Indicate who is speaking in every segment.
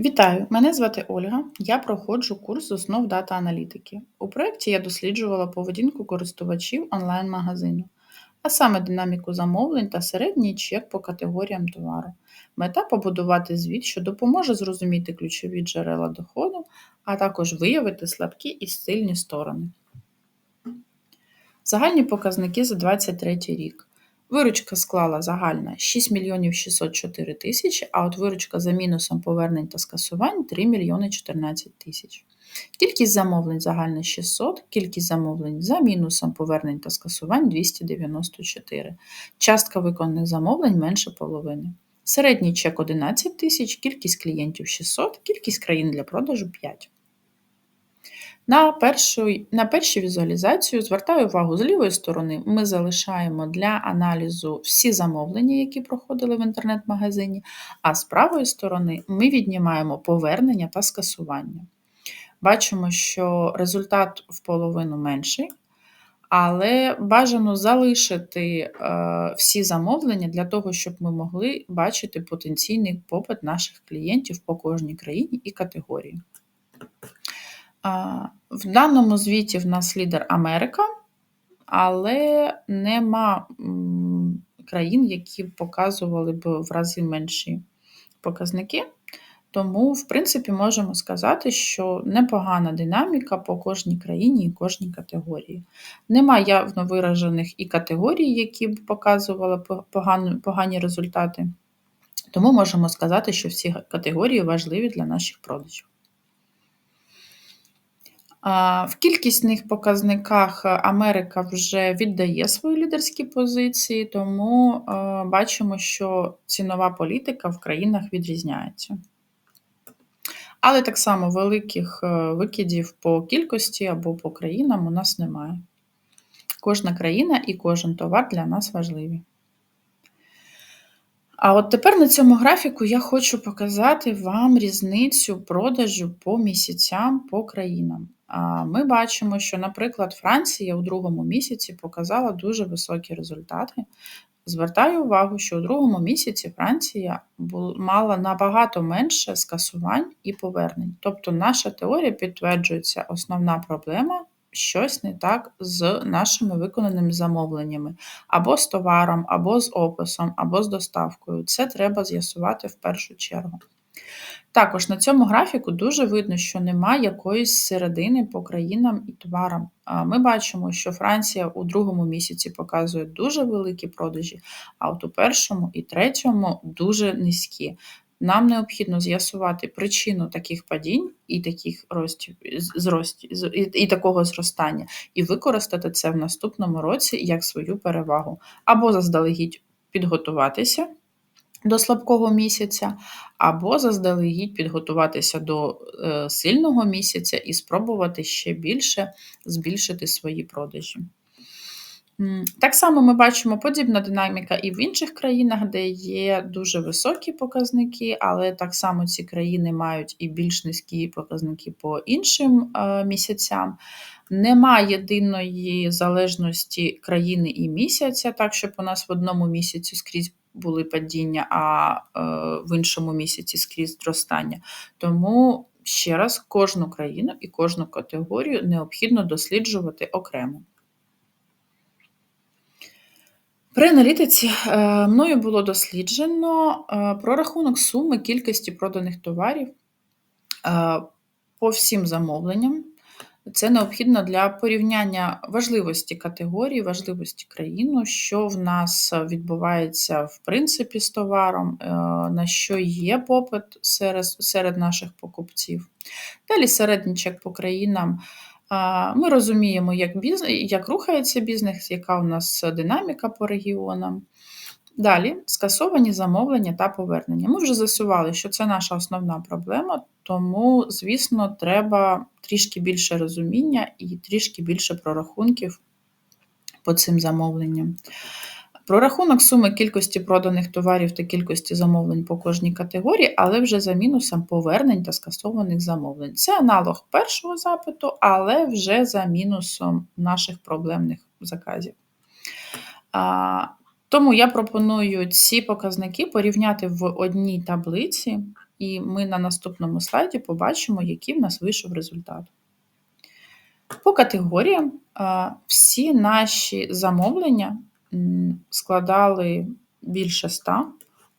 Speaker 1: Вітаю! Мене звати Ольга. Я проходжу курс основ дата-аналітики. У проєкті я досліджувала поведінку користувачів онлайн-магазину, а саме динаміку замовлень та середній чек по категоріям товару. Мета побудувати звіт, що допоможе зрозуміти ключові джерела доходу, а також виявити слабкі і сильні сторони. Загальні показники за 2023 рік. Виручка склала загальна 6 мільйонів 604 тисячі, а от виручка за мінусом повернень та скасувань 3 мільйони 14 тисяч. Кількість замовлень загальна 600, кількість замовлень за мінусом повернень та скасувань 294. Частка виконаних замовлень менше половини. Середній чек 11 тисяч, кількість клієнтів 600, кількість країн для продажу 5. На першу, на першу візуалізацію звертаю увагу з лівої сторони, ми залишаємо для аналізу всі замовлення, які проходили в інтернет-магазині, а з правої сторони ми віднімаємо повернення та скасування. Бачимо, що результат в половину менший, але бажано залишити е, всі замовлення для того, щоб ми могли бачити потенційний попит наших клієнтів по кожній країні і категорії. В даному звіті в нас лідер Америка, але нема країн, які показували б в рази менші показники. Тому, в принципі, можемо сказати, що непогана динаміка по кожній країні і кожній категорії. Нема явно виражених і категорій, які б показували погані результати. Тому можемо сказати, що всі категорії важливі для наших продажів. В кількісних показниках Америка вже віддає свої лідерські позиції, тому бачимо, що цінова політика в країнах відрізняється. Але так само великих е, викидів по кількості або по країнам у нас немає. Кожна країна і кожен товар для нас важливі. А от тепер на цьому графіку я хочу показати вам різницю продажу по місяцям по країнам. Ми бачимо, що, наприклад, Франція у другому місяці показала дуже високі результати. Звертаю увагу, що у другому місяці Франція мала набагато менше скасувань і повернень. Тобто, наша теорія підтверджується, основна проблема щось не так з нашими виконаними замовленнями, або з товаром, або з описом, або з доставкою. Це треба з'ясувати в першу чергу. Також на цьому графіку дуже видно, що немає якоїсь середини по країнам і товарам. Ми бачимо, що Франція у другому місяці показує дуже великі продажі, а от у першому і третьому дуже низькі. Нам необхідно з'ясувати причину таких падінь і таких ростів, зростів, і, такого зростання, і використати це в наступному році як свою перевагу, або заздалегідь підготуватися до слабкого місяця, або заздалегідь підготуватися до е, сильного місяця і спробувати ще більше збільшити свої продажі. Так само ми бачимо подібна динаміка і в інших країнах, де є дуже високі показники, але так само ці країни мають і більш низькі показники по іншим е, місяцям. Нема єдиної залежності країни і місяця, так щоб у нас в одному місяці скрізь були падіння, а е, в іншому місяці скрізь зростання. Тому ще раз кожну країну і кожну категорію необхідно досліджувати окремо. При аналітиці е, мною було досліджено е, прорахунок суми кількості проданих товарів по всім замовленням це необхідно для порівняння важливості категорії, важливості країни, що в нас відбувається в принципі з товаром, е, на що є попит серед наших покупців. Далі середній чек по країнам. Ми розуміємо, як бізнес, як рухається бізнес, яка у нас динаміка по регіонам. Далі скасовані замовлення та повернення. Ми вже засували, що це наша основна проблема, тому, звісно, треба трішки більше розуміння і трішки більше прорахунків по цим замовленням. Прорахунок суми кількості проданих товарів та кількості замовлень по кожній категорії, але вже за мінусом повернень та скасованих замовлень. Це аналог першого запиту, але вже за мінусом наших проблемних заказів. Тому я пропоную ці показники порівняти в одній таблиці і ми на наступному слайді побачимо, який в нас вийшов результат. По категоріям всі наші замовлення складали більше 100,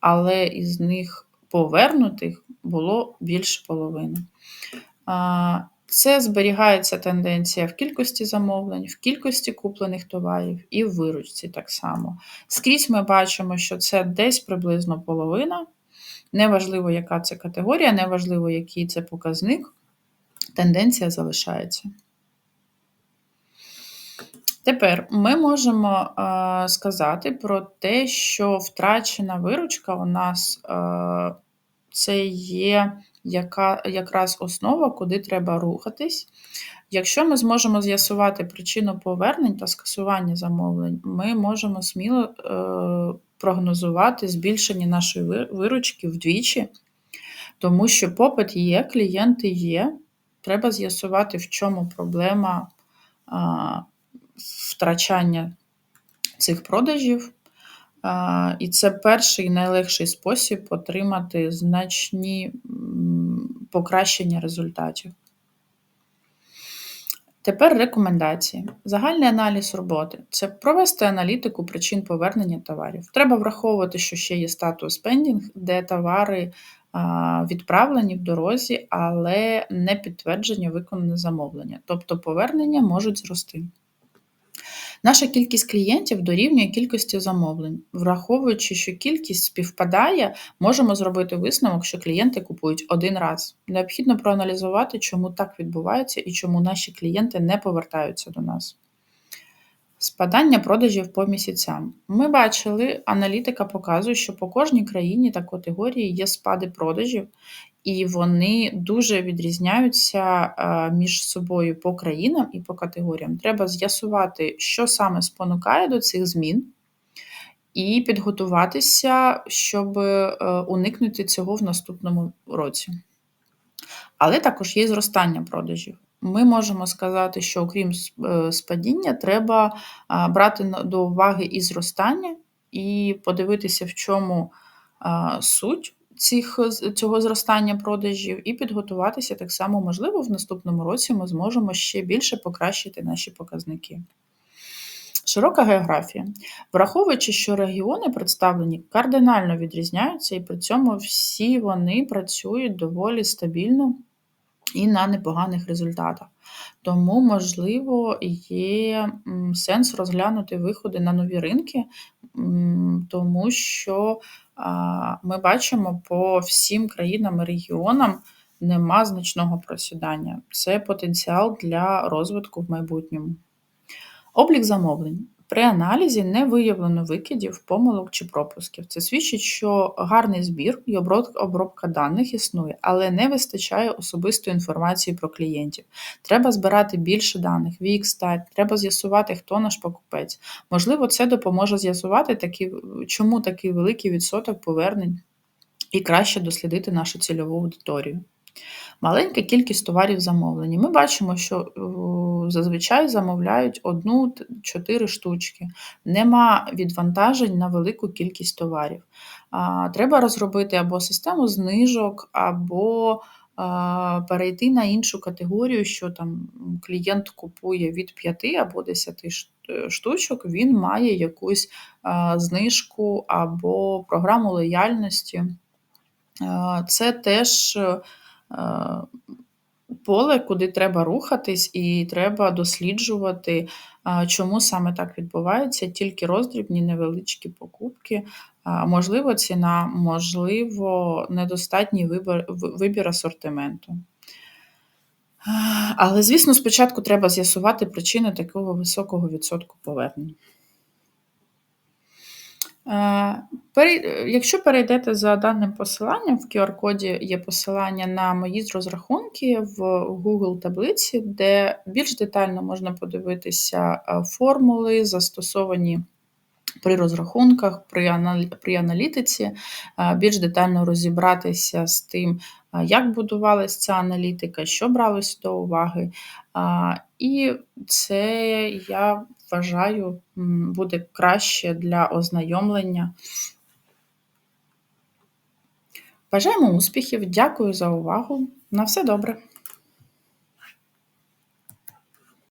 Speaker 1: але із них повернутих було більше половини. Це зберігається тенденція в кількості замовлень, в кількості куплених товарів і в виручці так само. Скрізь ми бачимо, що це десь приблизно половина. Неважливо, яка це категорія, неважливо, який це показник, тенденція залишається. Тепер ми можемо е, сказати про те, що втрачена виручка у нас е, це є яка, якраз основа, куди треба рухатись. Якщо ми зможемо з'ясувати причину повернень та скасування замовлень, ми можемо сміло е, прогнозувати збільшення нашої виручки вдвічі, тому що попит є, клієнти є. Треба з'ясувати, в чому проблема втрачання цих продажів. І це перший і найлегший спосіб отримати значні покращення результатів. Тепер рекомендації. Загальний аналіз роботи це провести аналітику причин повернення товарів. Треба враховувати, що ще є статус пендінг, де товари відправлені в дорозі, але не підтвердження виконане замовлення, тобто повернення можуть зрости. Наша кількість клієнтів дорівнює кількості замовлень. Враховуючи, що кількість співпадає, можемо зробити висновок, що клієнти купують один раз. Необхідно проаналізувати, чому так відбувається і чому наші клієнти не повертаються до нас. Спадання продажів по місяцям. Ми бачили, аналітика показує, що по кожній країні та категорії є спади продажів, і вони дуже відрізняються е, між собою по країнам і по категоріям. Треба з'ясувати, що саме спонукає до цих змін, і підготуватися, щоб е, уникнути цього в наступному році. Але також є зростання продажів. Ми можемо сказати, що окрім е, спадіння, треба брати до уваги і зростання, і подивитися, в чому суть цих, цього зростання продажів, і підготуватися так само, можливо, в наступному році ми зможемо ще більше покращити наші показники. Широка географія. Враховуючи, що регіони представлені кардинально відрізняються, і при цьому всі вони працюють доволі стабільно і на непоганих результатах. Тому, можливо, є сенс розглянути виходи на нові ринки, тому що ми бачимо по всім країнам і регіонам нема значного просідання. Це потенціал для розвитку в майбутньому. Облік замовлень. При аналізі не виявлено викидів, помилок чи пропусків. Це свідчить, що гарний збір і обробка даних існує, але не вистачає особистої інформації про клієнтів. Треба збирати більше даних, вік, стать, треба з'ясувати, хто наш покупець. Можливо, це допоможе з'ясувати, такі, чому такий великий відсоток повернень і краще дослідити нашу цільову аудиторію. Маленька кількість товарів замовлені. Ми бачимо, що зазвичай замовляють одну-чотири штучки. Нема відвантажень на велику кількість товарів. Треба розробити або систему знижок, або перейти на іншу категорію, що там клієнт купує від 5 або 10 штучок, він має якусь знижку або програму лояльності. Це теж Е, поле, куди треба рухатись, і треба досліджувати, чому саме так відбувається, тільки роздрібні невеличкі покупки, можливо, ціна, можливо, недостатній вибір, вибір асортименту. Але, звісно, спочатку треба з'ясувати причини такого високого відсотку повернень. Е, якщо перейдете за даним посиланням, в QR-коді є посилання на мої розрахунки в Google таблиці, де більш детально можна подивитися е, формули, застосовані при розрахунках, при аналітиці, е, більш детально розібратися з тим, як будувалася ця аналітика, що бралося до уваги. І це я вважаю, буде краще для ознайомлення Бажаємо успіхів, дякую за увагу. На все добре!